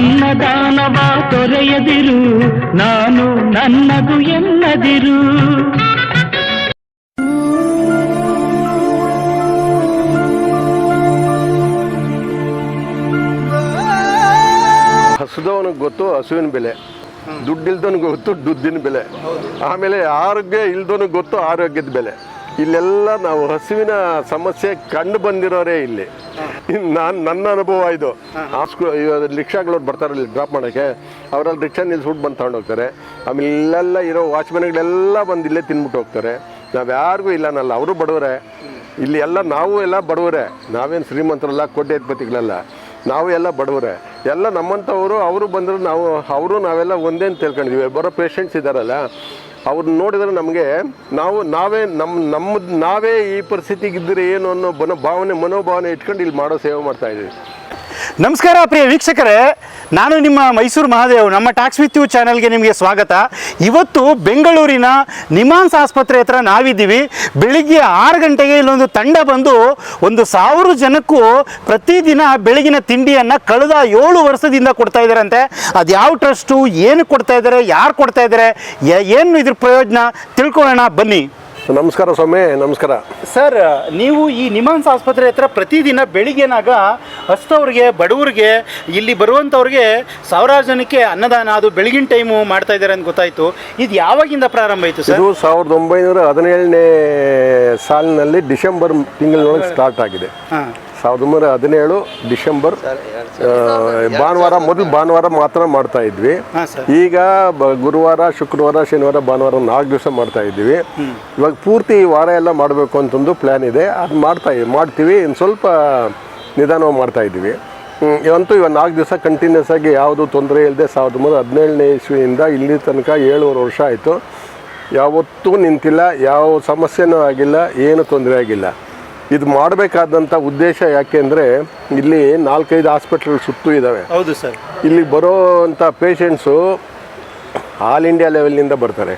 ಅನ್ನದಾನವ ತೊರೆಯದಿರು ನಾನು ನನ್ನದು ಎನ್ನದಿರು. ಹಸುದವನಿಗೆ ಗೊತ್ತು ಹಸುವಿನ ಬೆಲೆ. ದುಡ್ಡಿಲ್ದವನಿಗೆ ಗೊತ್ತು ದುಡ್ಡಿನ ಬೆಲೆ. ಆಮೇಲೆ ಆರೋಗ್ಯ ಇಲ್ದವನಿಗೆ ಗೊತ್ತು ಆರೋಗ್ಯದ ಬೆಲೆ. ಇಲ್ಲೆಲ್ಲ ನಾವು ಹಸುವಿನ ಸಮಸ್ಯೆ ಕಂಡು ಬಂದಿರೋರೇ ಇಲ್ಲಿ. ನಾನು, ನನ್ನ ಅನುಭವ ಇದು. ರಿಕ್ಷಾಗಳವ್ರು ಬರ್ತಾರೆ ಇಲ್ಲಿ ಡ್ರಾಪ್ ಮಾಡೋಕ್ಕೆ. ಅವರಲ್ಲಿ ರಿಕ್ಷಾ ನಿಲ್ಸ್ಬಿಟ್ಟು ಬಂದು ತಗೊಂಡು ಹೋಗ್ತಾರೆ. ಆಮೇಲೆಲ್ಲ ಇರೋ ವಾಚ್ಮನ್ಗಳೆಲ್ಲ ಬಂದು ಇಲ್ಲೇ ತಿನ್ಬಿಟ್ಟು ಹೋಗ್ತಾರೆ. ನಾವು ಯಾರಿಗೂ ಇಲ್ಲ ನಲ್ಲ ಅವರು ಬಡವರೇ. ಇಲ್ಲಿ ಎಲ್ಲ ನಾವು ಎಲ್ಲ ಬಡವರೇ. ನಾವೇನು ಶ್ರೀಮಂತರಲ್ಲ ಕೋಟ್ಯಾಧಿಪತಿಗಳಲ್ಲ ನಾವು ಎಲ್ಲ ಬಡವರೇ. ಎಲ್ಲ ನಮ್ಮಂಥವರು, ಅವರು ಬಂದರು ನಾವು, ಅವರು ನಾವೆಲ್ಲ ಒಂದೇ ಅಂತ ತಿಳ್ಕೊಂಡಿದ್ವಿ. ಬರೋ ಪೇಷಂಟ್ಸ್ ಇದ್ದಾರಲ್ಲ ಅವ್ರನ್ನ ನೋಡಿದ್ರೆ ನಮಗೆ ನಾವು ನಾವೇ ನಮ್ಮ ನಮ್ಮ ನಾವೇ ಈ ಪರಿಸ್ಥಿತಿಗಿದ್ದರೆ ಏನು ಅನ್ನೋ ಬನ ಭಾವನೆ, ಮನೋಭಾವನೆ ಇಟ್ಕೊಂಡು ಇಲ್ಲಿ ಮಾಡೋ ಸೇವೆ ಮಾಡ್ತಾ ಇದ್ದೀವಿ. ನಮಸ್ಕಾರ ಪ್ರಿಯ ವೀಕ್ಷಕರೇ, ನಾನು ನಿಮ್ಮ ಮೈಸೂರು ಮಹಾದೇವ್, ನಮ್ಮ ಟಾಕ್ಸ್ ವಿತ್ ಯು ಚಾನಲ್ಗೆ ನಿಮಗೆ ಸ್ವಾಗತ. ಇವತ್ತು ಬೆಂಗಳೂರಿನ ನಿಮಾನ್ಸ್ ಆಸ್ಪತ್ರೆ ಹತ್ರ ನಾವಿದ್ದೀವಿ. ಬೆಳಿಗ್ಗೆ ಆರು ಗಂಟೆಗೆ ಇಲ್ಲೊಂದು ತಂಡ ಬಂದು ಒಂದು ಸಾವಿರ ಜನಕ್ಕೂ ಪ್ರತಿದಿನ ಬೆಳಗಿನ ತಿಂಡಿಯನ್ನು ಕಳೆದ ಏಳು ವರ್ಷದಿಂದ ಕೊಡ್ತಾ ಇದ್ದಾರಂತೆ. ಅದು ಯಾವ ಟ್ರಸ್ಟು, ಏನು ಕೊಡ್ತಾ ಇದ್ದಾರೆ ಯಾರು ಕೊಡ್ತಾ ಇದ್ದಾರೆ ಏನು ಇದ್ರ ಪ್ರಯೋಜನ ತಿಳ್ಕೊಳ್ಳೋಣ ಬನ್ನಿ. ನಮಸ್ಕಾರ ಸ್ವಾಮಿ ನಮಸ್ಕಾರ. ಸರ್ ನೀವು ಈ ನಿಮಾನ್ಸ್ ಆಸ್ಪತ್ರೆ ಹತ್ರ ಪ್ರತಿದಿನ ಬೆಳಿಗ್ಗೆನಾಗ ಹಸ್ತವ್ರಿಗೆ ಬಡವರಿಗೆ ಇಲ್ಲಿ ಬರುವಂಥವ್ರಿಗೆ ಸಾವಿರಾರು ಜನಕ್ಕೆ ಅನ್ನದಾನ ಅದು ಬೆಳಗಿನ ಟೈಮು ಮಾಡ್ತಾ ಇದ್ದಾರೆ ಅಂತ ಗೊತ್ತಾಯಿತು. ಇದು ಯಾವಾಗಿಂದ ಪ್ರಾರಂಭ ಆಯಿತು ಸರ್? ಇದು ಸಾವಿರದ ಒಂಬೈನೂರ ಹದಿನೇಳನೇ ಸಾಲಿನಲ್ಲಿ ಡಿಸೆಂಬರ್ ತಿಂಗಳಿನೊಳಗೆ ಸ್ಟಾರ್ಟ್ ಆಗಿದೆ. ಹಾಂ. ಸಾವಿರದ ಒಂಬೈನೂರ ಹದಿನೇಳು ಡಿಸೆಂಬರ್ ಭಾನುವಾರ ಮೊದಲು ಭಾನುವಾರ ಮಾತ್ರ ಮಾಡ್ತಾ ಇದ್ವಿ. ಈಗ ಬ- ಗುರುವಾರ ಶುಕ್ರವಾರ ಶನಿವಾರ ಭಾನುವಾರ ನಾಲ್ಕು ದಿವಸ ಮಾಡ್ತಾ ಇದ್ದೀವಿ. ಇವಾಗ ಪೂರ್ತಿ ಈ ವಾರ ಎಲ್ಲ ಮಾಡಬೇಕು ಅಂತಂದು ಪ್ಲ್ಯಾನ್ ಇದೆ. ಅದು ಮಾಡ್ತಾ ಮಾಡ್ತೀವಿ. ಇನ್ನು ಸ್ವಲ್ಪ ನಿಧಾನವಾಗಿ ಮಾಡ್ತಾ ಇದ್ದೀವಿ. ಇವಂತೂ ಇವಾಗ ನಾಲ್ಕು ದಿವಸ ಕಂಟಿನ್ಯೂಸ್ ಆಗಿ ಯಾವುದು ತೊಂದರೆ ಇಲ್ಲದೆ ಸಾವಿರದ ಒಂಬೈನೂರ ಹದಿನೇಳನೇ ಇಸ್ವಿಯಿಂದ ಇಲ್ಲಿ ತನಕ ಏಳುವರೆ ವರ್ಷ ಆಯಿತು. ಯಾವತ್ತೂ ನಿಂತಿಲ್ಲ. ಯಾವ ಸಮಸ್ಯೆನೂ ಆಗಿಲ್ಲ. ಏನು ತೊಂದರೆ ಆಗಿಲ್ಲ. ಇದು ಮಾಡಬೇಕಾದಂಥ ಉದ್ದೇಶ ಯಾಕೆ ಅಂದರೆ ಇಲ್ಲಿ ನಾಲ್ಕೈದು ಹಾಸ್ಪಿಟ್ಲ್ ಸುತ್ತೂ ಇದ್ದಾವೆ ಹೌದು ಸರ್. ಇಲ್ಲಿ ಬರೋವಂಥ ಪೇಷಂಟ್ಸು ಆಲ್ ಇಂಡಿಯಾ ಲೆವೆಲ್ನಿಂದ ಬರ್ತಾರೆ.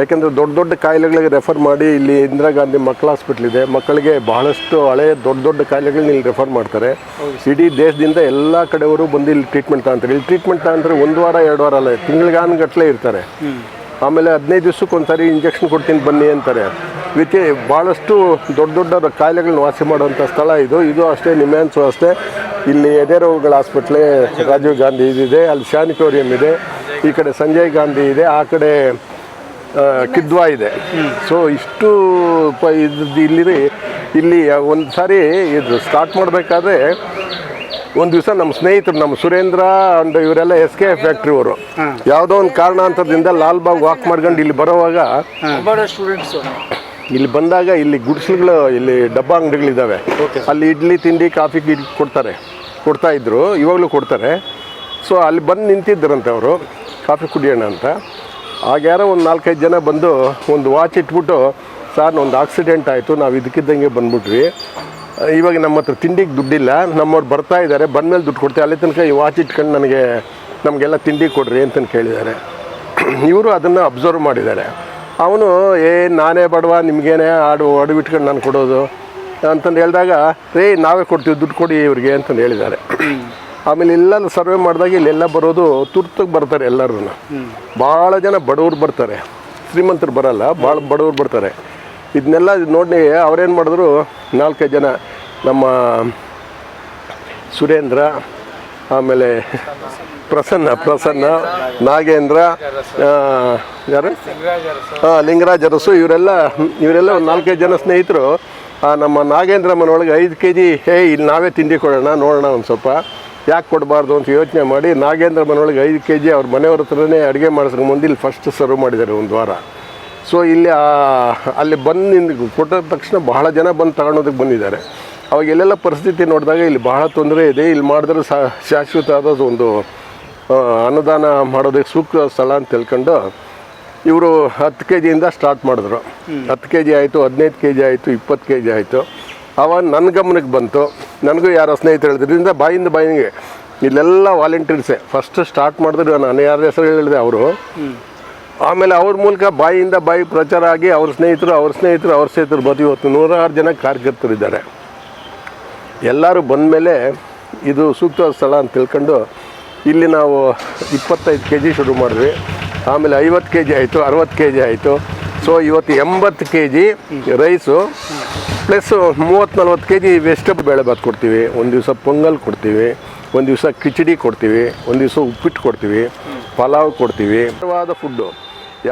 ಯಾಕೆಂದರೆ ದೊಡ್ಡ ದೊಡ್ಡ ಕಾಯಿಲೆಗಳಿಗೆ ರೆಫರ್ ಮಾಡಿ ಇಲ್ಲಿ ಇಂದಿರಾ ಗಾಂಧಿ ಮಕ್ಕಳ ಹಾಸ್ಪಿಟ್ಲ್ ಇದೆ. ಮಕ್ಕಳಿಗೆ ಬಹಳಷ್ಟು ಹಳೆಯ ದೊಡ್ಡ ದೊಡ್ಡ ಕಾಯಿಲೆಗಳನ್ನ ಇಲ್ಲಿ ರೆಫರ್ ಮಾಡ್ತಾರೆ. ಇಡೀ ದೇಶದಿಂದ ಎಲ್ಲ ಕಡೆಯವರು ಬಂದು ಇಲ್ಲಿ ಟ್ರೀಟ್ಮೆಂಟ್ ತಗೊಂತಾರೆ. ಇಲ್ಲಿ ಟ್ರೀಟ್ಮೆಂಟ್ ತಗೊಂತಾರೆ ಒಂದು ವಾರ ಎರಡು ವಾರ ಅಲ್ಲ ತಿಂಗಳಿಗಾನ್ಗಟ್ಲೆ ಇರ್ತಾರೆ. ಆಮೇಲೆ ಹದಿನೈದು ದಿವ್ಸಕ್ಕೆ ಒಂದ್ಸರಿ ಇಂಜೆಕ್ಷನ್ ಕೊಡ್ತೀನಿ ಬನ್ನಿ ಅಂತಾರೆ. ವಿತಿ ಭಾಳಷ್ಟು ದೊಡ್ಡ ದೊಡ್ಡ ಕಾಯಿಲೆಗಳನ್ನ ವಾಸಿ ಮಾಡುವಂಥ ಸ್ಥಳ ಇದು. ಇದು ಅಷ್ಟೇ ನಿಮ್ಯಾನ್ಸು ಅಷ್ಟೇ. ಇಲ್ಲಿ ಎದೆ ರೋಗಗಳ ಹಾಸ್ಪಿಟ್ಲೆ ರಾಜೀವ್ ಗಾಂಧಿ ಇದಿದೆ ಅಲ್ಲಿ ಸ್ಯಾನಿಟೋರಿಯಂ ಇದೆ ಈ ಕಡೆ ಸಂಜಯ್ ಗಾಂಧಿ ಇದೆ ಆ ಕಡೆ ಕಿದ್ವಾ ಇದೆ. ಸೊ ಇಷ್ಟು ಪ ಇದ್ದು ಇಲ್ಲಿ ಇಲ್ಲಿ ಒಂದು ಸಾರಿ ಇದು ಸ್ಟಾರ್ಟ್ ಮಾಡಬೇಕಾದ್ರೆ ಒಂದು ದಿವಸ ನಮ್ಮ ಸ್ನೇಹಿತರು ನಮ್ಮ ಸುರೇಂದ್ರ ಅಂಡ್ ಇವರೆಲ್ಲ ಎಸ್ ಕೆ ಫ್ಯಾಕ್ಟ್ರಿ ಅವರು. ಯಾವುದೋ ಒಂದು ಕಾರಣಾಂತರದಿಂದ ಲಾಲ್ಬಾಗ್ ವಾಕ್ ಮಾಡ್ಕೊಂಡು ಇಲ್ಲಿ ಬರೋವಾಗ ಇಲ್ಲಿ ಬಂದಾಗ ಇಲ್ಲಿ ಗುಡಿಸಲುಗಳು ಇಲ್ಲಿ ಡಬ್ಬ ಅಂಗಡಿಗಳಿದ್ದಾವೆ. ಅಲ್ಲಿ ಇಡ್ಲಿ ತಿಂಡಿ ಕಾಫಿ ಗಿಡಿ ಕೊಡ್ತಾರೆ. ಕೊಡ್ತಾ ಇದ್ರು ಇವಾಗಲೂ ಕೊಡ್ತಾರೆ. ಸೊ ಅಲ್ಲಿ ಬಂದು ನಿಂತಿದ್ದರಂತೆ ಅವರು ಕಾಫಿ ಕುಡಿಯೋಣ ಅಂತ. ಆಗ ಯಾರೋ ಒಂದು ನಾಲ್ಕೈದು ಜನ ಬಂದು ಒಂದು ವಾಚ್ ಇಟ್ಬಿಟ್ಟು ಸರ್ ಒಂದು ಆಕ್ಸಿಡೆಂಟ್ ಆಯಿತು ನಾವು ಇದಕ್ಕಿದ್ದಂಗೆ ಬಂದ್ಬಿಟ್ವಿ. ಇವಾಗ ನಮ್ಮ ಹತ್ರ ತಿಂಡಿಗೆ ದುಡ್ಡಿಲ್ಲ ನಮ್ಮವ್ರು ಬರ್ತಾ ಇದ್ದಾರೆ ಬಂದಮೇಲೆ ದುಡ್ಡು ಕೊಡ್ತೀವಿ. ಅಲ್ಲಿ ತನಕ ಈ ವಾಚ್ ಇಟ್ಕೊಂಡು ನನಗೆ ನಮಗೆಲ್ಲ ತಿಂಡಿ ಕೊಡ್ರಿ ಅಂತಂದು ಕೇಳಿದ್ದಾರೆ. ಇವರು ಅದನ್ನು ಅಬ್ಸರ್ವ್ ಮಾಡಿದ್ದಾರೆ. ಅವನು, ಏ, ನಾನೇ ಬಡವ, ನಿಮಗೇನೆ ಆಡು, ಅಡುಬಿಟ್ಕೊಂಡು ನಾನು ಕೊಡೋದು. ಅಂತಂದು ಹೇಳಿದಾಗ, ರೇ, ನಾವೇ ಕೊಡ್ತೀವಿ, ದುಡ್ಡು ಕೊಡಿ ಇವ್ರಿಗೆ, ಅಂತಂದು ಹೇಳಿದ್ದಾರೆ. ಆಮೇಲೆ ಎಲ್ಲ ಸರ್ವೆ ಮಾಡಿದಾಗ ಇಲ್ಲೆಲ್ಲ ಬರೋದು ತುರ್ತಾಗಿ ಬರ್ತಾರೆ ಎಲ್ಲರೂ ಭಾಳ ಜನ ಬಡವ್ರು ಬರ್ತಾರೆ. ಶ್ರೀಮಂತರು ಬರಲ್ಲ, ಭಾಳ ಬಡವ್ರು ಬರ್ತಾರೆ. ಇದನ್ನೆಲ್ಲ ನೋಡಿ ಅವ್ರೇನು ಮಾಡಿದ್ರು, ನಾಲ್ಕೈದು ಜನ ನಮ್ಮ ಸುರೇಂದ್ರ ಆಮೇಲೆ ಪ್ರಸನ್ನ ಪ್ರಸನ್ನ, ನಾಗೇಂದ್ರ ಯಾರು? ಹಾಂ ಲಿಂಗರಾಜ್ ಅರಸು, ಇವರೆಲ್ಲ ಇವರೆಲ್ಲ ಒಂದು ನಾಲ್ಕೈದು ಜನ ಸ್ನೇಹಿತರು. ನಮ್ಮ ನಾಗೇಂದ್ರ ಮನೊಳಗೆ ಐದು ಕೆ ಜಿ ಹೇ, ಇಲ್ಲಿ ನಾವೇ ತಿಂಡಿ ಕೊಡೋಣ, ನೋಡೋಣ ಒಂದು ಸ್ವಲ್ಪ. ಯಾಕೆ ಕೊಡಬಾರ್ದು ಅಂತ ಯೋಚನೆ ಮಾಡಿ ನಾಗೇಂದ್ರ ಮನೊಳಗೆ ಐದು ಕೆ ಜಿ ಅವ್ರ ಮನೆಯವ್ರ ಹತ್ರನೇ ಅಡುಗೆ ಮಾಡಿಸ್ಕೊಂಡು ಮುಂದೆ ಇಲ್ಲಿ ಫಸ್ಟ್ ಸರ್ವ್ ಮಾಡಿದ್ದಾರೆ ಒಂದು ವಾರ. ಸೊ ಇಲ್ಲಿ ಅಲ್ಲಿ ಬಂದು ನಿಂದು ಕೊಟ್ಟ ತಕ್ಷಣ ಬಹಳ ಜನ ಬಂದು ತಗೊಳೋದಕ್ಕೆ ಬಂದಿದ್ದಾರೆ. ಅವಾಗ ಎಲ್ಲೆಲ್ಲ ಪರಿಸ್ಥಿತಿ ನೋಡಿದಾಗ ಇಲ್ಲಿ ಬಹಳ ತೊಂದರೆ ಇದೆ. ಇಲ್ಲಿ ಮಾಡಿದ್ರೆ ಸಾ ಶಾಶ್ವತ ಆದ ಒಂದು ಅನುದಾನ ಮಾಡೋದಕ್ಕೆ ಸೂಕ್ತ ಸ್ಥಳ ಅಂತ ತಿಳ್ಕೊಂಡು ಇವರು ಹತ್ತು ಕೆ ಜಿಯಿಂದ ಸ್ಟಾರ್ಟ್ ಮಾಡಿದ್ರು. ಹತ್ತು ಕೆ ಜಿ ಆಯಿತು ಹದಿನೈದು ಕೆ ಜಿ ಆಯಿತು ಇಪ್ಪತ್ತು ಕೆ ಜಿ ಆಯಿತು. ಅವಾಗ ನನ್ನ ಗಮನಕ್ಕೆ ಬಂತು. ನನಗೂ ಯಾರೋ ಸ್ನೇಹಿತರು ಹೇಳಿದ್ರಿಂದ ಬಾಯಿಂದ ಬಾಯಿಗೆ ಇಲ್ಲೆಲ್ಲ ವಾಲಂಟಿಯರ್ಸೇ ಫಸ್ಟ್ ಸ್ಟಾರ್ಟ್ ಮಾಡಿದ್ರು. ನಾನು ಯಾರ ಹೆಸರು ಹೇಳಿದೆ ಅವರು. ಆಮೇಲೆ ಅವ್ರ ಮೂಲಕ ಬಾಯಿಯಿಂದ ಬಾಯಿ ಪ್ರಚಾರ ಆಗಿ ಅವ್ರ ಸ್ನೇಹಿತರು ಅವ್ರ ಸ್ನೇಹಿತರು ಅವ್ರ ಸ್ನೇಹಿತರು ಬಂದು ಇವತ್ತು ನೂರಾರು ಜನ ಕಾರ್ಯಕರ್ತರಿದ್ದಾರೆ. ಎಲ್ಲರೂ ಬಂದಮೇಲೆ ಇದು ಸೂಕ್ತವಾದ ಸ್ಥಳ ಅಂತ ತಿಳ್ಕೊಂಡು ಇಲ್ಲಿ ನಾವು ಇಪ್ಪತ್ತೈದು ಕೆ ಜಿ ಶುರು ಮಾಡಿದ್ವಿ. ಆಮೇಲೆ ಐವತ್ತು ಕೆ ಜಿ ಆಯಿತು, ಅರವತ್ತು ಕೆ ಜಿ ಆಯಿತು. ಸೊ ಇವತ್ತು ಎಂಬತ್ತು ಕೆ ಜಿ ರೈಸು ಪ್ಲಸ್ ಮೂವತ್ತು ನಲ್ವತ್ತು ಕೆ ಜಿ ವೆಜಿಟೇಬಲ್ ಬೇಳೆ ಭಾತ್ ಕೊಡ್ತೀವಿ. ಒಂದು ದಿವಸ ಪೊಂಗಲ್ ಕೊಡ್ತೀವಿ, ಒಂದು ದಿವಸ ಕಿಚಡಿ ಕೊಡ್ತೀವಿ, ಒಂದು ದಿವಸ ಉಪ್ಪಿಟ್ಟು ಕೊಡ್ತೀವಿ, ಪಲಾವ್ ಕೊಡ್ತೀವಿ. ಫುಡ್ಡು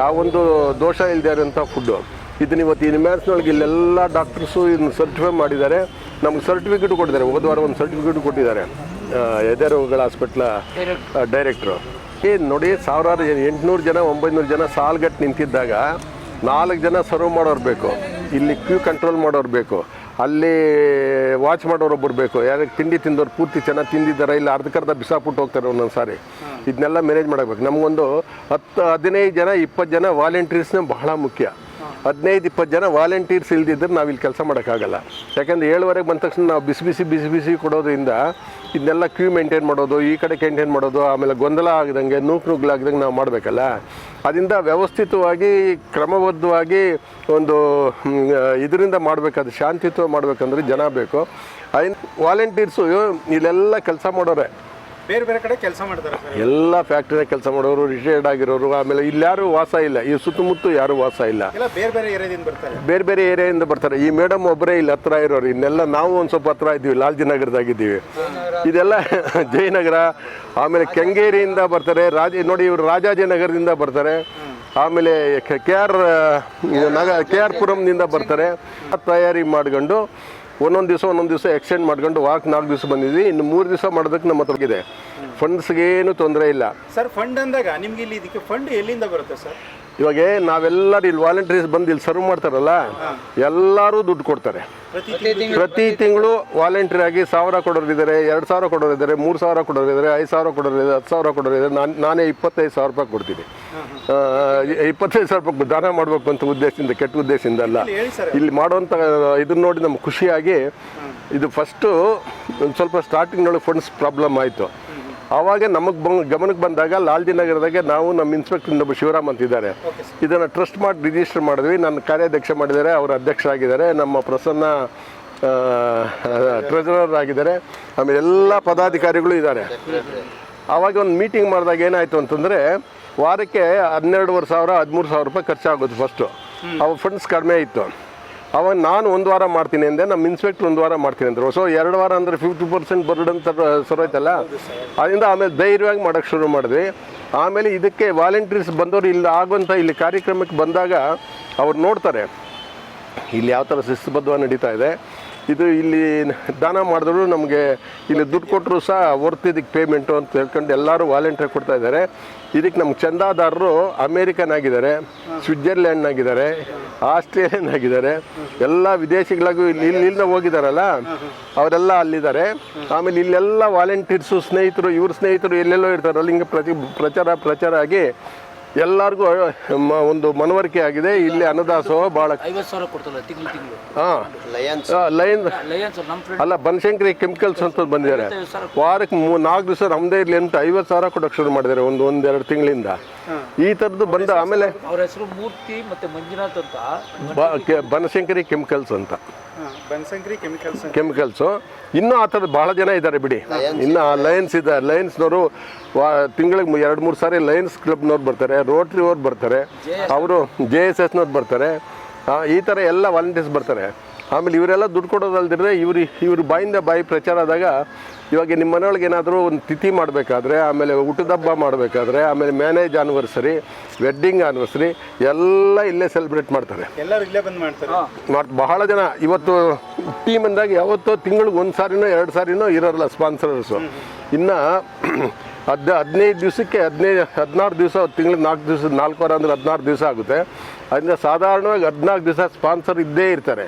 ಯಾವೊಂದು ದೋಷ ಇಲ್ಲದೆ ಇರೋಂಥ ಫುಡ್ಡು ಇದನ್ನ ಇವತ್ತು ಈ ಮ್ಯಾಚ್ನೊಳಗೆ ಇಲ್ಲೆಲ್ಲ ಡಾಕ್ಟರ್ಸು ಇದನ್ನ ಸರ್ಟಿಫೈ ಮಾಡಿದ್ದಾರೆ. ನಮ್ಗೆ ಸರ್ಟಿಫಿಕೇಟ್ ಕೊಟ್ಟಿದ್ದಾರೆ. ಹೋದ ವಾರ ಒಂದು ಸರ್ಟಿಫಿಕೇಟ್ ಕೊಟ್ಟಿದ್ದಾರೆ. ಎದೆ ರೋಗಗಳ ಹಾಸ್ಪಿಟ್ಲ ಡೈರೆಕ್ಟ್ರು ಏ, ನೋಡಿ, ಸಾವಿರಾರು ಜನ, ಎಂಟುನೂರು ಜನ, ಒಂಬೈನೂರು ಜನ ಸಾಲ್ಗಟ್ಟು ನಿಂತಿದ್ದಾಗ ನಾಲ್ಕು ಜನ ಸರ್ವ್ ಮಾಡೋರು ಬೇಕು. ಇಲ್ಲಿ ಕ್ಯೂ ಕಂಟ್ರೋಲ್ ಮಾಡೋರು ಬೇಕು. ಅಲ್ಲಿ ವಾಚ್ ಮಾಡೋರು ಒಬ್ಬರು ಬೇಕು. ಯಾರಿಗೆ ತಿಂಡಿ ತಿಂದವ್ರು ಪೂರ್ತಿ ಚೆನ್ನಾಗಿ ತಿಂದಿದ್ದಾರೆ ಇಲ್ಲ ಅರ್ಧಕ್ಕರ್ಧ ಬಿಸಾಕ್ಬಿಟ್ಟು ಹೋಗ್ತಾರೆ ಒಂದೊಂದು ಸಾರಿ ಇದನ್ನೆಲ್ಲ ಮ್ಯಾನೇಜ್ ಮಾಡಬೇಕು ನಮಗೊಂದು ಹತ್ತು ಹದಿನೈದು ಜನ, ಇಪ್ಪತ್ತು ಜನ ವಾಲಂಟಿಯರ್ಸ್ನೇ ಬಹಳ ಮುಖ್ಯ. ಹದಿನೈದು, ಇಪ್ಪತ್ತು ಜನ ವಾಲಂಟೀರ್ಸ್ ಇಲ್ದಿದ್ರೆ ನಾವು ಇಲ್ಲಿ ಕೆಲಸ ಮಾಡೋಕ್ಕಾಗಲ್ಲ. ಯಾಕಂದ್ರೆ ಏಳುವರೆಗೆ ಬಂದ ತಕ್ಷಣ ನಾವು ಬಿಸಿ ಬಿಸಿ ಬಿಸಿ ಬಿಸಿ ಕೊಡೋದ್ರಿಂದ ಇದನ್ನೆಲ್ಲ ಕ್ಯೂ ಮೇಂಟೈನ್ ಮಾಡೋದು, ಈ ಕಡೆ ಮೇಂಟೈನ್ ಮಾಡೋದು, ಆಮೇಲೆ ಗೊಂದಲ ಆಗದಂಗೆ ನೂಕು ನುಗ್ಲಾಗ್ದಂಗೆ ನಾವು ಮಾಡಬೇಕಲ್ಲ. ಅದರಿಂದ ವ್ಯವಸ್ಥಿತವಾಗಿ, ಕ್ರಮಬದ್ಧವಾಗಿ ಒಂದು ಇದರಿಂದ ಮಾಡಬೇಕಾದ ಶಾಂತಿಯುತವಾಗಿ ಮಾಡಬೇಕಂದ್ರೆ ಜನ ಬೇಕು. ಐನ್ ವಾಲಂಟೀರ್ಸು ಇಲ್ಲೆಲ್ಲ ಕೆಲಸ ಮಾಡೋರೆ. ಬೇರೆ ಬೇರೆ ಕಡೆ ಕೆಲಸ ಮಾಡ್ತಾರೆ ಸರ್. ಎಲ್ಲ ಫ್ಯಾಕ್ಟ್ರಿಯಾಗ ಕೆಲಸ ಮಾಡೋರು ರಿಟೈರ್ಡ್ ಆಗಿರೋರು ಆಮೇಲೆ ಇಲ್ಲಿ ಯಾರು ವಾಸ ಇಲ್ಲ. ಈ ಸುತ್ತಮುತ್ತ ಯಾರು ವಾಸ ಇಲ್ಲ. ಎಲ್ಲ ಬೇರೆ ಬೇರೆ ಏರಿಯಾದಿಂದ ಬರ್ತಾರೆ. ಬೇರೆ ಬೇರೆ ಏರಿಯಾದಿಂದ ಬರ್ತಾರೆ. ಈ ಮೇಡಮ್ ಒಬ್ಬರೇ ಇಲ್ಲಿ ಹತ್ರ ಇರೋರು. ಇನ್ನೆಲ್ಲ ನಾವು ಒಂದು ಸ್ವಲ್ಪ ಹತ್ರ ಇದ್ದೀವಿ ಲಾಲ್ಜಿ ನಗರದಾಗಿದ್ದೀವಿ. ಇದೆಲ್ಲ ಜಯನಗರ ಆಮೇಲೆ ಕೆಂಗೇರಿಯಿಂದ ಬರ್ತಾರೆ. ರಾಜ ನೋಡಿ ಇವರು ರಾಜಾಜಿನಗರದಿಂದ ಬರ್ತಾರೆ. ಆಮೇಲೆ ಕೆ ಆರ್ ನಗ ಕೆ ಆರ್ ಪುರಂನಿಂದ ಬರ್ತಾರೆ. ತಯಾರಿ ಮಾಡ್ಕೊಂಡು ಒಂದೊಂದು ದಿವಸ ಒಂದೊಂದು ದಿವಸ ಎಕ್ಸ್ಟೆಂಡ್ ಮಾಡ್ಕೊಂಡು ವಾಕ್ ನಾಲ್ಕು ದಿವಸ ಬಂದಿದ್ವಿ. ಇನ್ನು ಮೂರು ದಿವಸ ಮಾಡೋದಕ್ಕೆ ನಮ್ಮ ಹತ್ರ ಇದೆ ಫಂಡ್ಸ್ಗೇನು ತೊಂದರೆ ಇಲ್ಲ. ಸರ್ ಫಂಡ್ ಅಂದಾಗ ನಿಮ್ಗೆ ಇಲ್ಲಿ ಇದಕ್ಕೆ ಫಂಡ್ ಎಲ್ಲಿಂದ ಬರುತ್ತೆ ಸರ್ ಇವಾಗ ನಾವೆಲ್ಲರೂ ಇಲ್ಲಿ ವಾಲಂಟಿಯರ್ಸ್ ಬಂದು ಇಲ್ಲಿ ಸರ್ವ್ ಮಾಡ್ತಾರಲ್ಲ ಎಲ್ಲರೂ ದುಡ್ಡು ಕೊಡ್ತಾರೆ. ಪ್ರತಿ ತಿಂಗಳು? ವಾಲಂಟಿಯರ್ ಆಗಿ ಸಾವಿರ ಕೊಡೋರಿದ್ದಾರೆ ಎರಡು ಸಾವಿರ ಕೊಡೋರಿದ್ದಾರೆ ಮೂರು ಸಾವಿರ ಕೊಡೋರಿದ್ದಾರೆ ಐದು ಸಾವಿರ ಕೊಡೋರು ಇದ್ದಾರೆ ಹತ್ತು ಸಾವಿರ ಕೊಡೋರು ಇದ್ದಾರೆ ನಾನು ನಾನೇ ಇಪ್ಪತ್ತೈದು ಸಾವಿರ ರೂಪಾಯಿ ಕೊಡ್ತೀನಿ. ಇಪ್ಪತ್ತೈದು ಸಾವಿರ ರೂಪಾಯಿ ದಾನ ಮಾಡಬೇಕು ಅಂತ ಉದ್ದೇಶದಿಂದ ಕೆಟ್ಟ ಉದ್ದೇಶದಿಂದ ಅಲ್ಲ. ಇಲ್ಲಿ ಮಾಡುವಂಥ ಇದನ್ನ ನೋಡಿ ನಮ್ಗೆ ಖುಷಿಯಾಗಿ ಇದು ಫಸ್ಟು ಒಂದು ಸ್ವಲ್ಪ ಸ್ಟಾರ್ಟಿಂಗ್ನೊಳಗೆ ಫಂಡ್ಸ್ ಪ್ರಾಬ್ಲಮ್ ಆಯಿತು. ಆವಾಗ ನಮಗೆ ಗಮನಕ್ಕೆ ಬಂದಾಗ ಲಾಲ್ಜಿ ನಗರದಾಗೆ ನಾವು ನಮ್ಮ ಇನ್ಸ್ಪೆಕ್ಟರ್ ಇನ್ನೊಬ್ಬ ಶಿವರಾಮ್ ಅಂತಿದ್ದಾರೆ ಇದನ್ನು ಟ್ರಸ್ಟ್ ಮಾಡಿ ರಿಜಿಸ್ಟರ್ ಮಾಡಿದ್ವಿ. ನನ್ನ ಕಾರ್ಯಾಧ್ಯಕ್ಷ ಮಾಡಿದ್ದಾರೆ ಅವರು ಅಧ್ಯಕ್ಷರಾಗಿದ್ದಾರೆ. ನಮ್ಮ ಪ್ರಸನ್ನ ಟ್ರೆಜರರ್ ಆಗಿದ್ದಾರೆ. ಆಮೇಲೆ ಎಲ್ಲ ಪದಾಧಿಕಾರಿಗಳು ಇದ್ದಾರೆ. ಆವಾಗ ಒಂದು ಮೀಟಿಂಗ್ ಮಾಡಿದಾಗ ಏನಾಯಿತು ಅಂತಂದರೆ ವಾರಕ್ಕೆ ಹನ್ನೆರಡುವರೆ ಸಾವಿರ ಹದಿಮೂರು ಸಾವಿರ ರೂಪಾಯಿ ಖರ್ಚಾಗೋದು ಫಸ್ಟು ಅವಾಗ ಫಂಡ್ಸ್ ಕಡಿಮೆ ಇತ್ತು. ಅವಾಗ ನಾನು ಒಂದು ವಾರ ಮಾಡ್ತೀನಿ ಅಂದೆ, ನಮ್ಮ ಇನ್ಸ್ಪೆಕ್ಟರ್ ಒಂದು ವಾರ ಮಾಡ್ತೀನಿ ಅಂದರು. ಸೊ ಎರಡು ವಾರ ಅಂದರೆ ಫಿಫ್ಟಿ ಪರ್ಸೆಂಟ್ ಬರ್ಡನ್ ಸರೋಯ್ತಲ್ಲ ಅದರಿಂದ ಆಮೇಲೆ ಧೈರ್ಯವಾಗಿ ಮಾಡೋಕ್ಕೆ ಶುರು ಮಾಡಿದ್ವಿ. ಆಮೇಲೆ ಇದಕ್ಕೆ ವಾಲಂಟೀರ್ಸ್ ಬಂದವರು ಇಲ್ಲಿ ಆಗುವಂಥ ಇಲ್ಲಿ ಕಾರ್ಯಕ್ರಮಕ್ಕೆ ಬಂದಾಗ ಅವ್ರು ನೋಡ್ತಾರೆ, ಇಲ್ಲಿ ಯಾವ ಥರ ಶಿಸ್ತುಬದ್ಧವಾಗಿ ನಡೀತಾ ಇದೆ. ಇದು ಇಲ್ಲಿ ದಾನ ಮಾಡಿದ್ರು ನಮಗೆ ಇಲ್ಲಿ ದುಡ್ಡು ಕೊಟ್ಟರು ಸಹ ವರ್ತ್ ಇದಕ್ಕೆ ಪೇಮೆಂಟು ಅಂತ ಹೇಳ್ಕೊಂಡು ಎಲ್ಲರೂ ವಾಲಂಟಿಯರ್ ಕೊಡ್ತಾ ಇದ್ದಾರೆ. ಇದಕ್ಕೆ ನಮ್ಮ ಚಂದಾದಾರರು ಅಮೇರಿಕನ್ ಆಗಿದ್ದಾರೆ ಸ್ವಿಟ್ಜರ್ಲ್ಯಾಂಡ್ ಆಗಿದ್ದಾರೆ, ಆಸ್ಟ್ರೇಲಿಯನ್ ಆಗಿದ್ದಾರೆ, ಎಲ್ಲ ವಿದೇಶಿಗಳಿಗೂ ಇಲ್ಲಿ ಇಲ್ಲಿ ಇಲ್ಲಿಂದ ಹೋಗಿದ್ದಾರಲ್ಲ ಅವರೆಲ್ಲ ಅಲ್ಲಿದ್ದಾರೆ. ಆಮೇಲೆ ಇಲ್ಲೆಲ್ಲ ವಾಲಂಟಿಯರ್ಸು ಸ್ನೇಹಿತರು, ಇವ್ರ ಸ್ನೇಹಿತರು ಎಲ್ಲೆಲ್ಲೋ ಇರ್ತಾರಲ್ಲ ಹಿಂಗೆ ಪ್ರಚಾರ ಪ್ರಚಾರ ಆಗಿ ಎಲ್ಲರಿಗೂ ಮ- ಒಂದು ಮನವರಿಕೆ ಆಗಿದೆ. ಇಲ್ಲಿ ಅನ್ನದಾಸೋಹ ಭಾಳ ಹಾಂ. ಲೈನ್ ಲಯನ್ಸ್ ನಮ್ಮ ಫ್ರೆಂಡ್ ಅಲ್ಲ ಬನಶಂಕರಿ ಕೆಮಿಕಲ್ಸ್ ಅಂತ ಬಂದಿದ್ದಾರೆ. ವಾರಕ್ಕೆ ಮೂ ನಾಲ್ಕು ದಿವಸ ನಮ್ಮದೇ ಇರಲಿ ಅಂತ ಐವತ್ತು ಸಾವಿರ ಕೊಡೋಕೆ ಶುರು ಮಾಡಿದ್ದಾರೆ ಒಂದು ಒಂದೆರಡು ತಿಂಗಳಿಂದ. ಈ ಥರದ್ದು ಬಂದ ಆಮೇಲೆ ಅವ್ರ ಹೆಸರು ಮೂರ್ತಿ ಮತ್ತೆ ಮಂಜುನಾಥ್ ಅಂತ. ಬ- ಕೆ- ಬನಶಂಕರಿ ಕೆಮಿಕಲ್ಸ್ ಅಂತ. ಬನಶಂಕರಿ ಕೆಮಿಕಲ್ಸ್ ಕೆಮಿಕಲ್ಸು ಇನ್ನೂ ಆ ಥರದ್ದು ಭಾಳ ಜನ ಇದ್ದಾರೆ ಬಿಡಿ. ಇನ್ನು ಲಯನ್ಸ್ ಇದ್ದಾರೆ. ಲಯನ್ಸ್ನವರು ವಾ ತಿಂಗಳಿಗೆ ಎರಡು ಮೂರು ಸಾರಿ ಲಯನ್ಸ್ ಕ್ಲಬ್ನವ್ರು ಬರ್ತಾರೆ. ರೋಟ್ರಿ ಅವ್ರು ಬರ್ತಾರೆ. ಅವರು ಜೆ ಎಸ್ ಎಸ್ನವ್ರು ಬರ್ತಾರೆ. ಈ ಥರ ಎಲ್ಲ ವಾಲಂಟಿಯರ್ಸ್ ಬರ್ತಾರೆ. ಆಮೇಲೆ ಇವರೆಲ್ಲ ದುಡ್ಡು ಕೊಡೋದಲ್ದಿದ್ರೆ ಇವ್ರು ಇವ್ರು ಬಾಯಿಂದ ಬಾಯಿ ಪ್ರಚಾರ ಆದಾಗ ಇವಾಗ ನಿಮ್ಮ ಮನೆಯೊಳಗೆ ಏನಾದರೂ ಒಂದು ತಿಥಿ ಮಾಡಬೇಕಾದ್ರೆ ಆಮೇಲೆ ಊಟದ ಹಬ್ಬ ಮಾಡಬೇಕಾದ್ರೆ ಆಮೇಲೆ ಮ್ಯಾನೇಜ್ ಆನಿವರ್ಸರಿ ವೆಡ್ಡಿಂಗ್ ಆನಿವರ್ಸರಿ ಎಲ್ಲ ಇಲ್ಲೇ ಸೆಲೆಬ್ರೇಟ್ ಮಾಡ್ತಾರೆ. ಎಲ್ಲರೂ ಇಲ್ಲೇ ಬಂದು ಮಾಡ್ತಾರೆ. ಬಹಳ ಜನ ಇವತ್ತು ಟೀಮ್ ಅಂದಾಗ ಯಾವತ್ತೋ ತಿಂಗಳಿಗೆ ಒಂದು ಸಾರಿನೋ ಎರಡು ಸಾರಿನೋ ಇರೋಲ್ಲ ಸ್ಪಾನ್ಸರ್ಸು ಇನ್ನು ಹದ್ ಹದಿನೈದು ದಿವಸಕ್ಕೆ ಹದಿನೈದು ಹದಿನಾರು ದಿವಸ ತಿಂಗಳಿಗೆ ನಾಲ್ಕು ದಿವಸ ನಾಲ್ಕು ವಾರ ಅಂದರೆ ಹದಿನಾರು ದಿವಸ ಆಗುತ್ತೆ. ಅದರಿಂದ ಸಾಧಾರಣವಾಗಿ ಹದಿನಾಲ್ಕು ದಿವಸ ಸ್ಪಾನ್ಸರ್ ಇದ್ದೇ ಇರ್ತಾರೆ.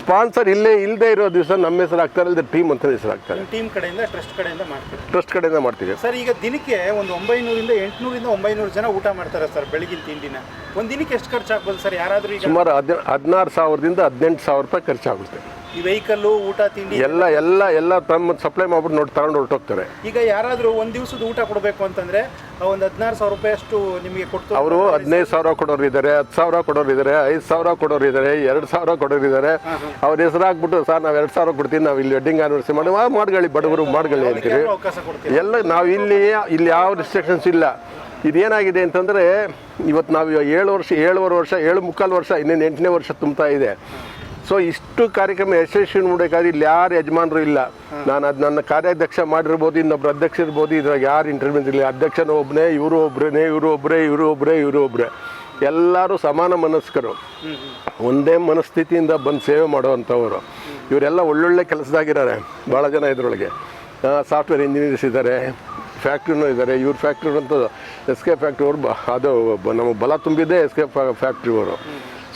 ಸ್ಪಾನ್ಸರ್ ಇಲ್ಲೇ ಇಲ್ಲದೇ ಇರೋ ದಿವಸ ನಮ್ಮ ಹೆಸರು ಆಗ್ತಾರೆ ಇಲ್ಲದೆ ಟೀಮ್ ಅಂತ ಹೆಸರು ಆಗ್ತಾರೆ ಟೀಮ್ ಕಡೆಯಿಂದ ಟ್ರಸ್ಟ್ ಕಡೆಯಿಂದ ಮಾಡ್ತೀವಿ ಟ್ರಸ್ಟ್ ಕಡೆಯಿಂದ ಮಾಡ್ತೀವಿ. ಸರ್ ಈಗ ದಿನಕ್ಕೆ ಒಂದು ಒಂಬೈನೂರಿಂದ ಎಂಟುನೂರಿಂದ ಒಂಬೈನೂರು ಜನ ಊಟ ಮಾಡ್ತಾರೆ ಸರ್ ಬೆಳಗಿನ ತಿಂಡಿನ ಒಂದು ದಿನಕ್ಕೆ ಎಷ್ಟು ಖರ್ಚಾಗ್ಬೋದು ಸರ್? ಯಾರಾದರೂ ಸುಮಾರು ಹದಿ ಹದಿನಾರು ಸಾವಿರದಿಂದ ಹದಿನೆಂಟು ಸಾವಿರ ರೂಪಾಯಿ ಖರ್ಚಾಗುತ್ತೆ. ಈ ವೆಹಿಕಲ್ಲು ಊಟ ತಿಂಡಿ? ಎಲ್ಲ ಎಲ್ಲ ಎಲ್ಲ ತಮ್ಮ ಸಪ್ಲೈ ಮಾಡ್ಬಿಟ್ಟು ನೋಡಿ ತಗೊಂಡು ಹೊರಟೋಗ್ತಾರೆ. ಈಗ ಯಾರಾದರೂ ಒಂದು ದಿವಸದ ಊಟ ಕೊಡಬೇಕು ಅಂತಂದ್ರೆ ಒಂದು ಹದಿನಾರು ಸಾವಿರ ರೂಪಾಯಿ ಅಷ್ಟು ನಿಮಗೆ ಕೊಡ್ತಾರೆ ಅವರು ಹದಿನೈದು ಸಾವಿರ ಕೊಡೋರು ಇದ್ದಾರೆ ಹತ್ತು ಸಾವಿರ ಕೊಡೋರು ಇದ್ದಾರೆ ಐದು ಸಾವಿರ ಕೊಡೋರು ಇದ್ದಾರೆ ಎರಡು ಸಾವಿರ ಕೊಡೋರು ಇದ್ದಾರೆ. ಅವ್ರ ಹೆಸರು ಹಾಕ್ಬಿಟ್ಟು ಸರ್ ನಾವು ಎರಡು ಸಾವಿರ ಕೊಡ್ತೀವಿ ನಾವು ಇಲ್ಲಿ ವೆಡ್ಡಿಂಗ್ ಆನಿವರ್ಸರಿ ಮಾಡಿ ಮಾಡ್ಕೊಳ್ಳಿ ಬಡವರು ಮಾಡ್ಕೊಳ್ಳಿ ಕೊಡ್ತೀವಿ ಎಲ್ಲ ನಾವು ಇಲ್ಲಿ ಇಲ್ಲಿ ಯಾವ ರಿಸ್ಟ್ರಿಕ್ಷನ್ಸ್ ಇಲ್ಲ. ಇದೇನಾಗಿದೆ ಅಂತಂದರೆ ಇವತ್ತು ನಾವು ಏಳು ವರ್ಷ ಏಳುವರೆ ವರ್ಷ ಏಳು ಮುಕ್ಕಾಲು ವರ್ಷ ಇನ್ನೇನು ಎಂಟನೇ ವರ್ಷ ತುಂಬ್ತಾ ಇದೆ. ಸೊ ಇಷ್ಟು ಕಾರ್ಯಕ್ರಮ ಯಶಸ್ವಿ ನೋಡಬೇಕಾದ್ರೆ ಇಲ್ಲಿ ಯಾರು ಯಜಮಾನರು ಇಲ್ಲ. ನಾನು ಅದು ನನ್ನ ಕಾರ್ಯಾಧ್ಯಕ್ಷ ಮಾಡಿರ್ಬೋದು, ಇನ್ನೊಬ್ರು ಅಧ್ಯಕ್ಷ ಇರ್ಬೋದು, ಇದ್ರಾಗ ಯಾರು ಇಂಟರ್ವ್ಯೂ ಇಲ್ಲ ಅಧ್ಯಕ್ಷನ ಒಬ್ಬನೇ ಇವರು ಒಬ್ಬರೇ ಇವರು ಒಬ್ಬರೇ ಇವರು ಒಬ್ಬರೇ ಇವರು ಒಬ್ಬರೇ ಎಲ್ಲರೂ ಸಮಾನ ಮನಸ್ಕರು. ಒಂದೇ ಮನಸ್ಥಿತಿಯಿಂದ ಬಂದು ಸೇವೆ ಮಾಡುವಂಥವರು. ಇವರೆಲ್ಲ ಒಳ್ಳೊಳ್ಳೆ ಕೆಲಸದಾಗಿದ್ದಾರೆ, ಭಾಳ ಜನ ಇದರೊಳಗೆ. ಸಾಫ್ಟ್ವೇರ್ ಇಂಜಿನಿಯರ್ಸ್ ಇದ್ದಾರೆ, ಫ್ಯಾಕ್ಟ್ರಿನೂ ಇದ್ದಾರೆ. ಇವ್ರ ಫ್ಯಾಕ್ಟ್ರಿ ಅಂತ ಎಸ್ ಕೆ ಫ್ಯಾಕ್ಟ್ರಿ ಅವ್ರು ಬ ಅದು ನಮ್ಮ ಬಲ ತುಂಬಿದ್ದೇ ಎಸ್ ಕೆ ಫ್ಯಾಕ್ಟ್ರಿ ಅವರು.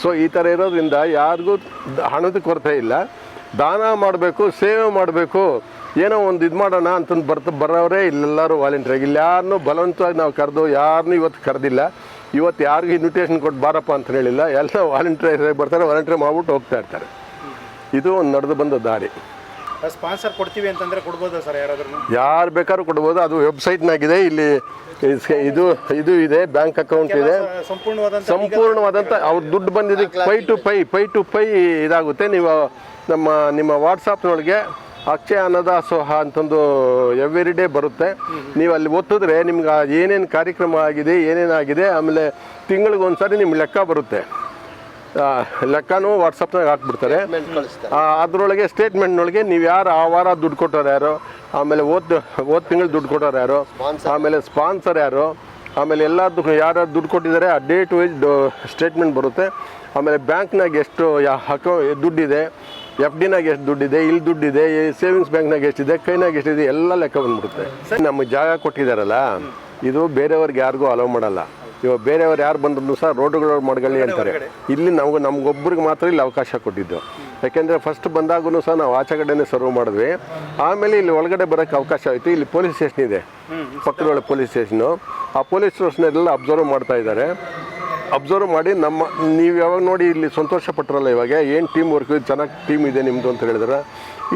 ಸೊ ಈ ಥರ ಇರೋದ್ರಿಂದ ಯಾರಿಗೂ ಹಣದ ಕೊರತೆ ಇಲ್ಲ. ದಾನ ಮಾಡಬೇಕು, ಸೇವೆ ಮಾಡಬೇಕು, ಏನೋ ಒಂದು ಇದು ಮಾಡೋಣ ಅಂತಂದು ಬರ್ತ ಬರೋರೇ ಇಲ್ಲೆಲ್ಲರೂ ವಾಲಂಟಿಯರಾಗಿ ಇಲ್ಲಿ ಯಾರನ್ನೂ ಬಲವಂತವಾಗಿ ನಾವು ಕರೆದು ಯಾರನ್ನೂ ಇವತ್ತು ಕರೆದಿಲ್ಲ. ಇವತ್ತು ಯಾರಿಗೂ ಇನ್ವಿಟೇಷನ್ ಕೊಟ್ಟು ಬಾರಪ್ಪ ಅಂತ ಹೇಳಿಲ್ಲ. ಎಲ್ಲ ವಾಲಂಟಿಯರ್ ಬರ್ತಾರೆ ವಾಲಂಟಿಯರ್ ಮಾಡ್ಬಿಟ್ಟು ಹೋಗ್ತಾ ಇರ್ತಾರೆ. ಇದು ಒಂದು ನಡೆದು ಬಂದ ದಾರಿ. ಸ್ಪಾನ್ಸರ್ ಕೊಡ್ತೀವಿ ಅಂತಂದ್ರೆ ಕೊಡ್ಬೋದಾ ಸರ್ ಯಾರಾದ್ರೂ ಯಾರು ಬೇಕಾದ್ರೂ ಕೊಡ್ಬೋದು. ಅದು ವೆಬ್ಸೈಟ್ನಾಗಿದೆ. ಇಲ್ಲಿ ಇದು ಇದು ಇದೆ ಬ್ಯಾಂಕ್ ಅಕೌಂಟ್ ಇದೆ. ಸಂಪೂರ್ಣವಾದಂತ ಸಂಪೂರ್ಣವಾದಂಥ ಅವ್ರ ದುಡ್ಡು ಬಂದಿದೆ. Pie to pie pie to pie ಇದಾಗುತ್ತೆ. ನೀವು ನಮ್ಮ ನಿಮ್ಮ ವಾಟ್ಸಪ್ನೊಳಗೆ ಅಕ್ಷಯ ಅನ್ನದಾಸೋಹ ಅಂತಂದು ಎವ್ರಿ ಡೇ ಬರುತ್ತೆ. ನೀವು ಅಲ್ಲಿ ಒತ್ತಿದ್ರೆ ನಿಮ್ಗೆ ಏನೇನು ಕಾರ್ಯಕ್ರಮ ಆಗಿದೆ ಏನೇನಾಗಿದೆ ಆಮೇಲೆ ತಿಂಗಳಿಗೊಂದ್ಸರಿ ನಿಮ್ಗೆ ನಿಮ್ಮ ಲೆಕ್ಕ ಬರುತ್ತೆ. ಲೆಕ್ಕನೂ ವಾಟ್ಸಪ್ನಾಗ ಹಾಕ್ಬಿಡ್ತಾರೆ. ಅದರೊಳಗೆ ಸ್ಟೇಟ್ಮೆಂಟ್ನೊಳಗೆ ನೀವು ಯಾರು ಆ ವಾರ ದುಡ್ಡು ಕೊಟ್ಟವ್ರು ಯಾರು? ಆಮೇಲೆ ಓದ್ ಓದ್ ತಿಂಗಳು ದುಡ್ಡು ಕೊಟ್ಟೋರು ಯಾರು? ಆಮೇಲೆ ಸ್ಪಾನ್ಸರ್ ಯಾರು? ಆಮೇಲೆ ಎಲ್ಲದಕ್ಕೂ ಯಾರು ದುಡ್ಡು ಕೊಟ್ಟಿದ್ದಾರೆ ಆ ಡೇಟ್ ವೈಸ್ ಸ್ಟೇಟ್ಮೆಂಟ್ ಬರುತ್ತೆ. ಆಮೇಲೆ ಬ್ಯಾಂಕ್ನಾಗ ಎಷ್ಟು ಯಾ ಅಕೌ ದುಡ್ಡಿದೆ ಎಫ್ ಡಿನಾಗ ಎಷ್ಟು ದುಡ್ಡಿದೆ ಇಲ್ಲಿ ದುಡ್ಡಿದೆ ಸೇವಿಂಗ್ಸ್ ಬ್ಯಾಂಕ್ನಾಗ ಎಷ್ಟಿದೆ ಕೈನಾಗ ಎಷ್ಟಿದೆ ಎಲ್ಲ ಲೆಕ್ಕ ಬಂದ್ಬಿಡುತ್ತೆ. ನಮಗೆ ಜಾಗ ಕೊಟ್ಟಿದ್ದಾರಲ್ಲ ಇದು ಬೇರೆಯವ್ರಿಗೆ ಯಾರಿಗೂ ಅಲೋ ಮಾಡಲ್ಲ. ಇವಾಗ ಬೇರೆಯವ್ರು ಯಾರು ಬಂದ್ರು ಸಹ ರೋಡ್ಗಳು ಮಾಡ್ಕೊಳ್ಳಿ ಅಂತಾರೆ. ಇಲ್ಲಿ ನಮ್ಗೆ ನಮಗೊಬ್ಬರಿಗೆ ಮಾತ್ರ ಇಲ್ಲಿ ಅವಕಾಶ ಕೊಟ್ಟಿದ್ದು. ಯಾಕೆಂದರೆ ಫಸ್ಟ್ ಬಂದಾಗೂ ಸಹ ನಾವು ಆಚೆ ಕಡೆನೇ ಸರ್ವ್ ಮಾಡಿದ್ವಿ. ಆಮೇಲೆ ಇಲ್ಲಿ ಒಳಗಡೆ ಬರೋಕ್ಕೆ ಅವಕಾಶ ಆಯಿತು. ಇಲ್ಲಿ ಪೊಲೀಸ್ ಸ್ಟೇಷನ್ ಇದೆ. ಪಕ್ಕದೊಳಗೆ ಪೊಲೀಸ್ ಸ್ಟೇಷನು ಆ ಪೊಲೀಸ್ ಸ್ಟೇಷನೆಲ್ಲ ಅಬ್ಸರ್ವ್ ಮಾಡ್ತಾ ಇದ್ದಾರೆ. ಅಬ್ಸರ್ವ್ ಮಾಡಿ ನಮ್ಮ ನೀವು ಯಾವಾಗ ನೋಡಿ ಇಲ್ಲಿ ಸಂತೋಷ ಪಟ್ಟರಲ್ಲ ಇವಾಗ ಏನು ಟೀಮ್ ವರ್ಕ್ ಚೆನ್ನಾಗಿ ಟೀಮ್ ಇದೆ ನಿಮ್ಮದು ಅಂತ ಹೇಳಿದ್ರೆ?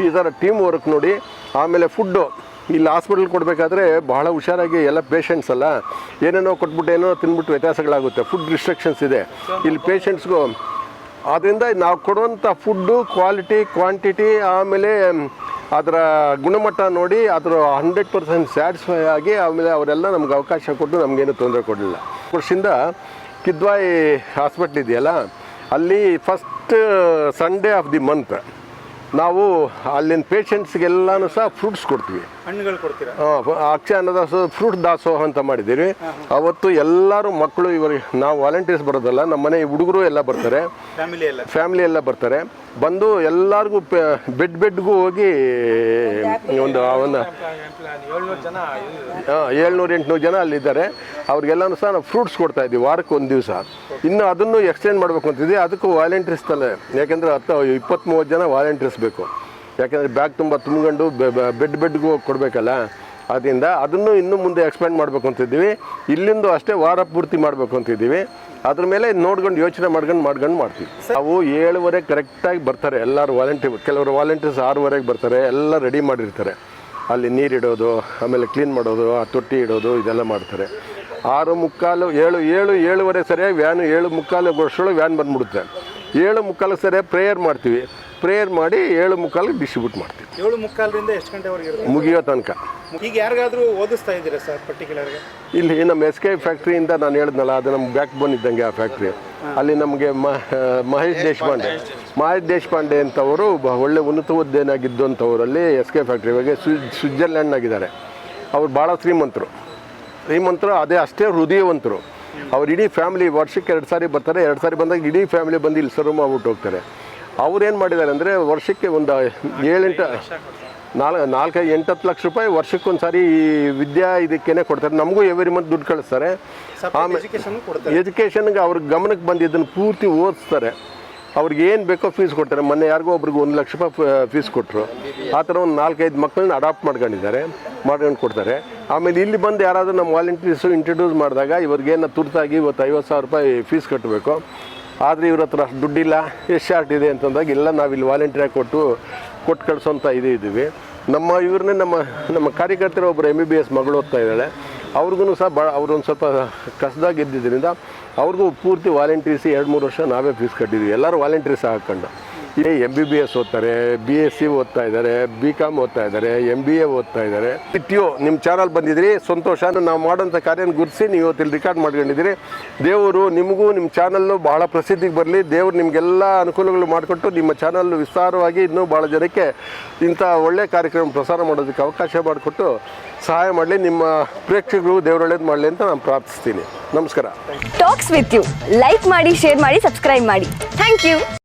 ಈ ಥರ ಟೀಮ್ ವರ್ಕ್ ನೋಡಿ ಆಮೇಲೆ ಫುಡ್ಡು ಇಲ್ಲಿ ಹಾಸ್ಪಿಟಲ್ ಕೊಡಬೇಕಾದ್ರೆ ಬಹಳ ಹುಷಾರಾಗಿ ಎಲ್ಲ ಪೇಷಂಟ್ಸ್ ಅಲ್ಲ, ಏನೇನೋ ಕೊಟ್ಬಿಟ್ಟು ಏನೋ ತಿನ್ಬಿಟ್ಟು ವ್ಯತ್ಯಾಸಗಳಾಗುತ್ತೆ ಫುಡ್ ರಿಸ್ಟ್ರಿಕ್ಷನ್ಸ್ ಇದೆ. ಇಲ್ಲಿ ಪೇಷಂಟ್ಸ್ಗೂ ಆದ್ದರಿಂದ ನಾವು ಕೊಡುವಂಥ ಫುಡ್ಡು ಕ್ವಾಲಿಟಿ ಕ್ವಾಂಟಿಟಿ ಆಮೇಲೆ ಅದರ ಗುಣಮಟ್ಟ ನೋಡಿ ಅದರ ಹಂಡ್ರೆಡ್ ಪರ್ಸೆಂಟ್ ಸ್ಯಾಟಿಸ್ಫೈ ಆಗಿ ಆಮೇಲೆ ಅವರೆಲ್ಲ ನಮ್ಗೆ ಅವಕಾಶ ಕೊಟ್ಟು ನಮಗೇನು ತೊಂದರೆ ಕೊಡಲಿಲ್ಲ. ವರ್ಷದಿಂದ ಕಿದ್ವಾಯಿ ಹಾಸ್ಪಿಟ್ಲ್ ಇದೆಯಲ್ಲ, ಅಲ್ಲಿ first Sunday of the month ನಾವು ಅಲ್ಲಿನ ಪೇಷಂಟ್ಸ್ಗೆಲ್ಲನೂ ಸಹ ಫ್ರೂಟ್ಸ್ ಕೊಡ್ತೀವಿ. ಹಣ್ಣುಗಳು ಕೊಡ್ತೀರಾ? ಆ, ಅಕ್ಷಯ ಅನ್ನದಾಸೋಹ ಫ್ರೂಟ್ ದಾಸೋಹ ಅಂತ ಮಾಡಿದ್ದೀವಿ ಅವತ್ತು ಎಲ್ಲರೂ ಮಕ್ಕಳು ಇವರಿಗೆ ನಾವು ವಾಲಂಟಿಯರ್ಸ್ ಬರೋದಲ್ಲ ನಮ್ಮ ಮನೆ ಹುಡುಗರು ಎಲ್ಲ ಬರ್ತಾರೆ. ಫ್ಯಾಮಿಲಿ ಎಲ್ಲ. ಬರ್ತಾರೆ. ಬಂದು ಎಲ್ಲರಿಗೂ ಬೆಡ್ ಬೆಡ್ಗೂ ಹೋಗಿ ಒಂದು ಒಂದು ಏಳ್ನೂರು ಎಂಟುನೂರು ಜನ ಅಲ್ಲಿದ್ದಾರೆ. ಅವ್ರಿಗೆಲ್ಲನೂ ಸಹ ನಾವು ಫ್ರೂಟ್ಸ್ ಕೊಡ್ತಾ ಇದ್ದೀವಿ ವಾರಕ್ಕೆ ಒಂದು ದಿವಸ. ಇನ್ನು ಅದನ್ನು ಎಕ್ಸ್ಟೆಂಡ್ ಮಾಡಬೇಕು ಅಂತಿದ್ವಿ ಅದಕ್ಕೂ ವಾಲಂಟಿಯರ್ಸ್ ತಲೆ ಯಾಕೆಂದರೆ ಹತ್ತು ಇಪ್ಪತ್ತ್ಮೂವತ್ತು ಜನ ವಾಲಂಟಿಯರ್ಸ್ ಬೇಕು. ಯಾಕೆಂದರೆ ಬ್ಯಾಗ್ ತುಂಬ ತುಂಬಿಕೊಂಡು ಬೆಡ್ ಬೆಡ್ಗೂ ಕೊಡಬೇಕಲ್ಲ? ಅದರಿಂದ ಅದನ್ನು ಇನ್ನೂ ಮುಂದೆ ಎಕ್ಸ್ಪ್ಯಾಂಡ್ ಮಾಡಬೇಕು ಅಂತಿದ್ದೀವಿ ಇಲ್ಲಿಂದ ಅಷ್ಟೇ ವಾರ ಪೂರ್ತಿ ಮಾಡಬೇಕು ಅಂತಿದ್ದೀವಿ ಅದ್ರ ಮೇಲೆ ನೋಡ್ಕೊಂಡು ಯೋಚನೆ ಮಾಡ್ಕೊಂಡು ಮಾಡ್ಕೊಂಡು ಮಾಡ್ತೀವಿ. ನಾವು ಏಳುವರೆ ಕರೆಕ್ಟಾಗಿ ಬರ್ತಾರೆ. ಎಲ್ಲರೂ ವಾಲಂಟಿಯರ್ ಕೆಲವರು ವಾಲಂಟಿಯರ್ಸ್ ಆರೂವರೆಗೆ ಬರ್ತಾರೆ. ಎಲ್ಲ ರೆಡಿ ಮಾಡಿರ್ತಾರೆ. ಅಲ್ಲಿ ನೀರಿಡೋದು ಆಮೇಲೆ ಕ್ಲೀನ್ ಮಾಡೋದು, ಆ ತೊಟ್ಟಿ ಇಡೋದು, ಇದೆಲ್ಲ ಮಾಡ್ತಾರೆ. ಆರು ಮುಕ್ಕಾಲು, ಏಳು ಏಳು, ಏಳುವರೆ ಸರಿಯಾಗಿ ವ್ಯಾನು ಏಳು ಮುಕ್ಕಾಲು ವರ್ಷಗಳು ವ್ಯಾನ್ ಬಂದ್ಬಿಡುತ್ತೆ. ಏಳು ಮುಕ್ಕಾಲು ಸರಿಯಾಗಿ ಪ್ರೇಯರ್ ಮಾಡ್ತೀವಿ. ಪ್ರೇಯರ್ ಮಾಡಿ ಏಳು ಮುಕ್ಕಾಲಿಗೆ ಡಿಸ್ಟ್ರಿಬ್ಯೂಟ್ ಮಾಡ್ತೀವಿ. ಏಳು ಮುಕ್ಕಾಲರಿಂದ ಎಷ್ಟು ಗಂಟೆವರೆಗೆ ಇರುತ್ತೆ? ಮುಗಿಯೋ ತನಕ. ಈಗ ಯಾರಿಗಾದ್ರೂ ಓದಿಸ್ತಾ ಇದ್ದೀರಾ ಸರ್ ಪರ್ಟಿಕ್ಯುಲರ್ಗೆ ಇಲ್ಲಿ ನಮ್ಮ ಎಸ್ ಕೆ ಫ್ಯಾಕ್ಟ್ರಿಯಿಂದ ನಾನು ಹೇಳಿದ್ನಲ್ಲ ಅದು ನಮ್ಮ ಬ್ಯಾಕ್ ಬೋನ್ ಇದ್ದಂಗೆ ಆ ಫ್ಯಾಕ್ಟ್ರಿ ಅಲ್ಲಿ ನಮಗೆ ಮಹೇಶ್ ದೇಶಪಾಂಡೆ. ಮಹೇಶ್ ದೇಶಪಾಂಡೆ ಅಂತವರು ಒಳ್ಳೆ ಉನ್ನತ ಹುದ್ದೆನಾಗಿದ್ದಂಥವರಲ್ಲಿ ಎಸ್ ಕೆ ಫ್ಯಾಕ್ಟ್ರಿ ಬಗ್ಗೆ ಸ್ವಿಟ್ಜರ್ಲ್ಯಾಂಡ್ ಆಗಿದ್ದಾರೆ ಅವ್ರು ಭಾಳ ಶ್ರೀಮಂತರು. ಶ್ರೀಮಂತರು ಅದೇ ಅಷ್ಟೇ ಹೃದಯವಂತರು. ಅವ್ರು ಇಡೀ ಫ್ಯಾಮಿಲಿ ವರ್ಷಕ್ಕೆ ಎರಡು ಸಾರಿ ಬರ್ತಾರೆ ಎರಡು ಸಾರಿ ಬಂದಾಗ ಇಡೀ ಫ್ಯಾಮಿಲಿ ಬಂದು ಇಲ್ಲಿ ಸರ್ವ್ ಮಾಡ್ಬಿಟ್ಟು ಹೋಗ್ತಾರೆ. ಅವ್ರು ಏನು ಮಾಡಿದ್ದಾರೆ ಅಂದರೆ ವರ್ಷಕ್ಕೆ ಒಂದು ಏಳೆಂಟು ನಾಲ್ಕು ನಾಲ್ಕೈದು ಎಂಟತ್ತು ಲಕ್ಷ ರೂಪಾಯಿ ವರ್ಷಕ್ಕೊಂದು ಸಾರಿ ಈ ವಿದ್ಯಾ ಇದಕ್ಕೇನೆ ಕೊಡ್ತಾರೆ. ನಮಗೂ ಎವ್ರಿ ಮಂತ್ ದುಡ್ಡು ಕಳಿಸ್ತಾರೆ. ಆಮೇಲೆ ಎಜುಕೇಷನ್ಗೆ ಅವ್ರ ಗಮನಕ್ಕೆ ಬಂದಿದ್ದನ್ನು ಪೂರ್ತಿ ಓದಿಸ್ತಾರೆ. ಅವ್ರಿಗೆ ಏನು ಬೇಕೋ ಫೀಸ್ ಕೊಡ್ತಾರೆ. ಮೊನ್ನೆ ಯಾರಿಗೋ ಒಬ್ರಿಗೆ ಒಂದು ಲಕ್ಷ ರೂಪಾಯಿ ಫೀಸ್ ಕೊಟ್ಟರು ಆ ಥರ ಒಂದು ನಾಲ್ಕೈದು ಮಕ್ಕಳನ್ನ ಅಡಾಪ್ಟ್ ಮಾಡ್ಕೊಂಡಿದ್ದಾರೆ. ಮಾಡ್ಕೊಂಡು ಕೊಡ್ತಾರೆ. ಆಮೇಲೆ ಇಲ್ಲಿ ಬಂದು ಯಾರಾದರೂ ನಮ್ಮ ವಾಲಂಟಿಯರ್ಸು ಇಂಟ್ರಡ್ಯೂಸ್ ಮಾಡಿದಾಗ ಇವ್ರಿಗೇನು ತುರ್ತಾಗಿ ಇವತ್ತು ಐವತ್ತು ಸಾವಿರ ರೂಪಾಯಿ ಫೀಸ್ ಕಟ್ಟಬೇಕು. ಆದರೆ ಇವ್ರ ಹತ್ರ ದುಡ್ಡಿಲ್ಲ, ಎಷ್ಟು ಶಾರ್ಟ್ ಇದೆ ಅಂತಂದಾಗ ಎಲ್ಲ ನಾವು ಇಲ್ಲಿ ವಾಲಂಟಿಯರ್ ಕೊಟ್ಟು ಕೊಟ್ಟು ಕಳಿಸೋಂಥ ಇದೇ ಇದ್ದೀವಿ. ನಮ್ಮ ಇವ್ರನ್ನೇ ನಮ್ಮ ನಮ್ಮ ಕಾರ್ಯಕರ್ತರ ಒಬ್ಬರು ಎಂ ಬಿ ಬಿ ಎಸ್ ಮಗಳು ಓದ್ತಾ ಇದ್ದಾಳೆ. ಅವ್ರಿಗೂ ಸಹ ಭಾಳ ಅವ್ರೊಂದು ಸ್ವಲ್ಪ ಕಸದಾಗಿದ್ದಿದ್ದರಿಂದ ಅವ್ರಿಗೂ ಪೂರ್ತಿ ವಾಲಂಟೀರ್ಸಿ ಎರಡು ಮೂರು ವರ್ಷ ನಾವೇ ಫೀಸ್ ಕಟ್ಟಿದ್ವಿ. ಎಲ್ಲರೂ ವಾಲಂಟೀರ್ಸ್ ಹಾಕೊಂಡು. ಎಂ ಬಿ ಬಿ ಎಸ್ ಓದ್ತಾರೆ ಬಿ ಎಸ್ ಸಿ ಓದ್ತಾ ಇದ್ದಾರೆ ಬಿ ಕಾಮ್ ಓದ್ತಾ ಇದ್ದಾರೆ ಎಂ ಬಿ ಎ ಓದ್ತಾ ಇದ್ದಾರೆ. ಟಿಯೋ ನಿಮ್ಮ ಚಾನಲ್ ಬಂದಿದ್ರಿ, ಸಂತೋಷ ನಾವು ಮಾಡೋಂಥ ಕಾರ್ಯನ ಗುರುತಿಸಿ ನೀವು ಇವತ್ತಿಲ್ಲಿ ರೆಕಾರ್ಡ್ ಮಾಡ್ಕೊಂಡಿದ್ದೀರಿ. ದೇವರು ನಿಮಗೂ ನಿಮ್ಮ ಚಾನಲ್ಲು ಬಹಳ ಪ್ರಸಿದ್ಧಿಗೆ ಬರಲಿ. ದೇವರು ನಿಮಗೆಲ್ಲ ಅನುಕೂಲಗಳು ಮಾಡಿಕೊಟ್ಟು ನಿಮ್ಮ ಚಾನಲ್ ವಿಸ್ತಾರವಾಗಿ ಇನ್ನೂ ಭಾಳ ಜನಕ್ಕೆ ಇಂಥ ಒಳ್ಳೆಯ ಕಾರ್ಯಕ್ರಮ ಪ್ರಸಾರ ಮಾಡೋದಕ್ಕೆ ಅವಕಾಶ ಮಾಡಿಕೊಟ್ಟು ಸಹಾಯ ಮಾಡಲಿ. ನಿಮ್ಮ ಪ್ರೇಕ್ಷಕರು ದೇವರು ಒಳ್ಳೇದು ಮಾಡಲಿ ಅಂತ ನಾನು ಪ್ರಾರ್ಥಿಸ್ತೀನಿ. ನಮಸ್ಕಾರ. ಟಾಕ್ಸ್ ವಿತ್ ಯು ಲೈಕ್ ಮಾಡಿ ಶೇರ್ ಮಾಡಿ ಸಬ್ಸ್ಕ್ರೈಬ್ ಮಾಡಿ. Thank you